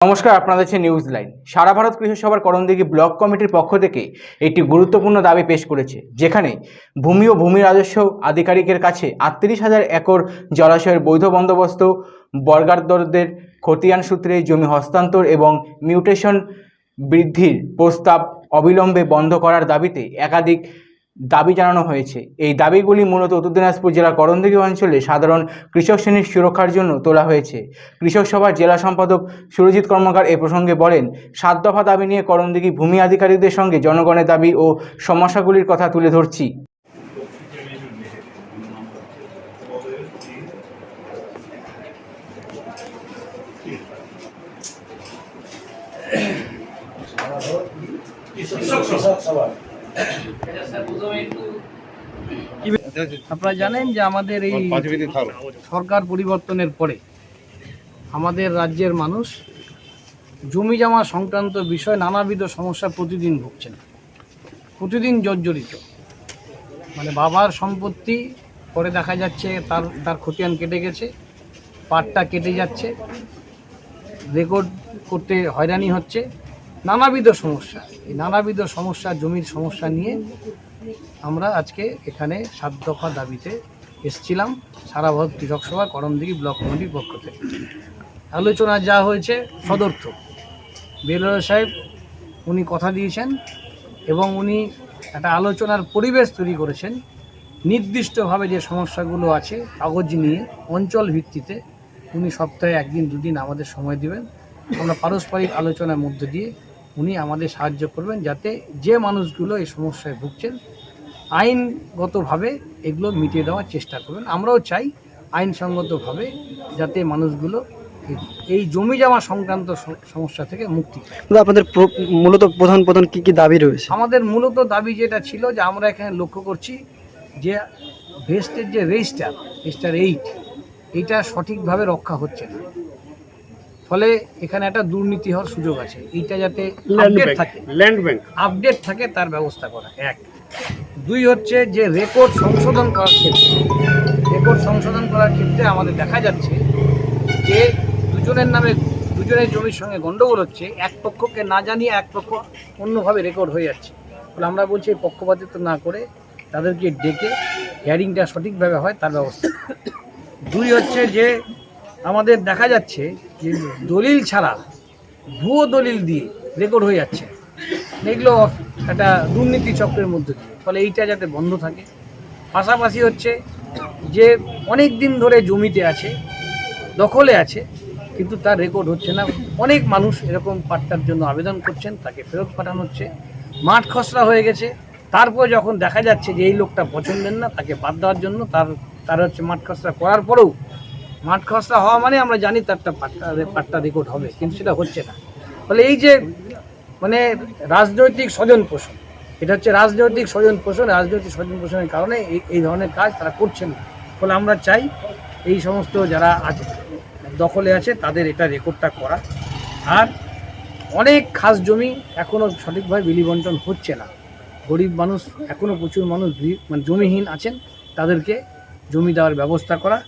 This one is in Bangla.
নমস্কার, আপনাদের হচ্ছে নিউজ লাইন সারা ভারত কৃষক সভার করণদিঘি ব্লক কমিটির পক্ষ থেকে একটি গুরুত্বপূর্ণ দাবি পেশ করেছে, যেখানে ভূমি ও ভূমি রাজস্ব আধিকারিকের কাছে আটত্রিশ হাজার একর জলাশয়ের বৈধ বন্দোবস্ত বর্গারদরদের খতিয়ান সূত্রে জমি হস্তান্তর এবং মিউটেশন বৃদ্ধির প্রস্তাব অবিলম্বে বন্ধ করার দাবিতে একাধিক দাবি জানানো হয়েছে। এই দাবিগুলি মূলত উত্তর দিনাজপুর জেলার করণদিঘি অঞ্চলে সাধারণ কৃষক শ্রেণির সুরক্ষার জন্য তোলা হয়েছে। কৃষক সভার জেলা সম্পাদক সুরজিৎ কর্মকার এ প্রসঙ্গে বলেন, সাত দফা দাবি নিয়ে করণদিঘি ভূমি আধিকারিকদের সঙ্গে জনগণের দাবি ও সমস্যাগুলির কথা তুলে ধরছি। আপনারা জানেন যে আমাদের এই সরকার পরিবর্তনের পরে আমাদের রাজ্যের মানুষ জমি জমা সংক্রান্ত বিষয় নানাবিধ সমস্যা প্রতিদিন ভুগছেন। প্রতিদিন জর্জরিত। মানে বাবার সম্পত্তি পরে দেখা যাচ্ছে তার তার খতিয়ান কেটে গেছে পাটটা কেটে যাচ্ছে রেকর্ড করতে হয়রানি হচ্ছে। নানাবিধ সমস্যা। এই নানাবিধ সমস্যা, জমির সমস্যা নিয়ে আমরা আজকে এখানে সাত দফা দাবিতে এসছিলাম সারা ভারত কৃষক সভা, করমদিঘি ব্লক কমিটির পক্ষ থেকে। আলোচনা যা হয়েছে সদর্থ বেলর সাহেব উনি কথা দিয়েছেন এবং উনি একটা আলোচনার পরিবেশ তৈরি করেছেন। নির্দিষ্টভাবে যে সমস্যাগুলো আছে কাগজ নিয়ে, অঞ্চল ভিত্তিতে উনি সপ্তাহে একদিন দুদিন আমাদের সময় দিবেন। আমরা পারস্পরিক আলোচনার মধ্যে দিয়ে উনি আমাদের সাহায্য করবেন যাতে যে মানুষগুলো এই সমস্যায় ভুগছেন আইনগতভাবে এগুলো মিটিয়ে দেওয়ার চেষ্টা করবেন। আমরাও চাই আইনসঙ্গতভাবে যাতে মানুষগুলো এই- জমি জমা সংক্রান্ত সমস্যা থেকে মুক্তি পায়। আপনাদের মূলত প্রধান প্রধান কি কি দাবি রয়েছে? আমাদের মূলত দাবি যেটা ছিল যে আমরা এখানে লক্ষ্য করছি যে ভেস্টের যে রেজিস্টার রেজিস্টার এইট এটা সঠিকভাবে রক্ষা হচ্ছে না। ফলে এখানে একটা দুর্নীতি হওয়ার সুযোগ আছে। এইটা যাতে আপডেট থাকে। ল্যান্ড ব্যাংক আপডেট থাকে তার ব্যবস্থা করা। এক। দুই হচ্ছে যে রেকর্ড সংশোধন করার ক্ষেত্রে রেকর্ড সংশোধন করার ক্ষেত্রে আমাদের দেখা যাচ্ছে যে দুজনের নামে দুজনের জমির সঙ্গে গন্ডগোল হচ্ছে। এক পক্ষকে না জানিয়ে এক পক্ষ অন্যভাবে রেকর্ড হয়ে যাচ্ছে। ফলে আমরা বলছি এই পক্ষপাতিত্ব না করে তাদেরকে ডেকে হিয়ারিংটা সঠিকভাবে হয় তার ব্যবস্থা। দুই হচ্ছে যে আমাদের দেখা যাচ্ছে যে দলিল ছাড়া ভুয়ো দলিল দিয়ে রেকর্ড হয়ে যাচ্ছে। এগুলো একটা দুর্নীতি চক্রের মধ্যে দিয়ে। ফলে এইটা যাতে বন্ধ থাকে। পাশাপাশি হচ্ছে যে অনেক দিন ধরে জমিতে আছে, দখলে আছে, কিন্তু তার রেকর্ড হচ্ছে না। অনেক মানুষ এরকম পাট্টার জন্য আবেদন করছেন, তাকে ফেরত পাঠানো হচ্ছে। মাঠ খসড়া হয়ে গেছে। তারপর যখন দেখা যাচ্ছে যে এই লোকটা পছন্দের না, তাকে বাদ দেওয়ার জন্য তার তার হচ্ছে মাঠ খসড়া করার পরেও মাঠ খসড়া হওয়া মানে আমরা জানি তারটা পাট্টা পাট্টা রেকর্ড হবে, কিন্তু সেটা হচ্ছে না। ফলে এই যে মানে রাজনৈতিক স্বজন পোষণ, এটা হচ্ছে রাজনৈতিক স্বজন পোষণ, রাজনৈতিক স্বজন পোষণের কারণে এই ধরনের কাজ তারা করছেন না। ফলে আমরা চাই এই সমস্ত যারা আছে, দখলে আছে, তাদের এটা রেকর্ডটা করা। আর অনেক খাস জমি এখনও সঠিকভাবে বিলি বন্টন হচ্ছে না। গরিব মানুষ এখনও প্রচুর মানুষ মানে জমিহীন আছেন, তাদেরকে জমি দেওয়ার ব্যবস্থা করা।